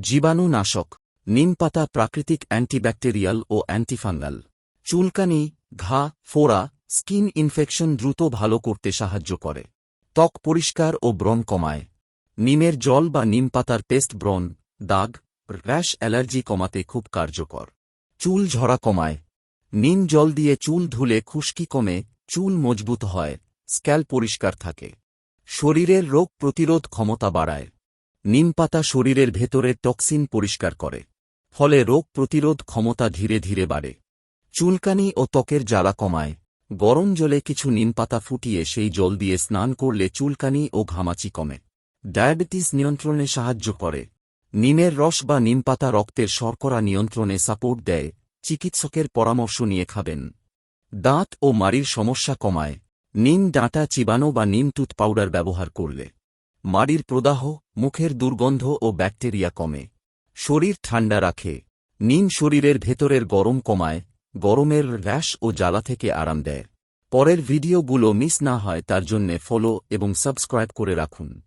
জীবাণুনাশক নিম পাতা প্রাকৃতিক অ্যান্টিব্যাকটেরিয়াল ও অ্যান্টিফাঙ্গাল। চুলকানি, ঘা, ফোড়া, স্কিন ইনফেকশন দ্রুত ভালো করতে সাহায্য করে। ত্বক পরিষ্কার ও ব্রণ কমায়। নিমের জল বা নিম পাতার পেস্ট ব্রণ, দাগ, র্যাশ অ্যালার্জি কমাতে খুব কার্যকর। চুল ঝরা কমায়। নিম জল দিয়ে চুল ধুলে খুশকি কমে, চুল মজবুত হয়, স্ক্যাল পরিষ্কার থাকে। শরীরের রোগ প্রতিরোধ ক্ষমতা বাড়ায়। নিম পাতা শরীরের ভেতরের টক্সিন পরিষ্কার করে, ফলে রোগ প্রতিরোধ ক্ষমতা ধীরে ধীরে বাড়ে। চুলকানি ও ত্বকের জ্বালা কমায়, গরম জলে কিছু নিমপাতা ফুটিয়ে সেই জল দিয়ে স্নান করলে চুলকানি ও ঘামাচি কমে। ডায়াবেটিস নিয়ন্ত্রণে সাহায্য করে। নিমের রস বা নিমপাতা রক্তের শর্করা নিয়ন্ত্রণে সাপোর্ট দেয়, চিকিৎসকের পরামর্শ নিয়ে খাবেন। দাঁত ও মাড়ির সমস্যা কমায়। নিম ডাঁটা চিবানো বা নিম টুথ পাউডার ব্যবহার করলে মাড়ির প্রদাহ, মুখের দুর্গন্ধ ও ব্যাকটেরিয়া কমে। শরীর ঠান্ডা রাখে। নিম শরীরের ভেতরের গরম কমায়, গরমের র্যাশ ও জ্বালা থেকে আরাম দেয়। পরের ভিডিওগুলো মিস না হয় তার জন্যে ফলো এবং সাবস্ক্রাইব করে রাখুন।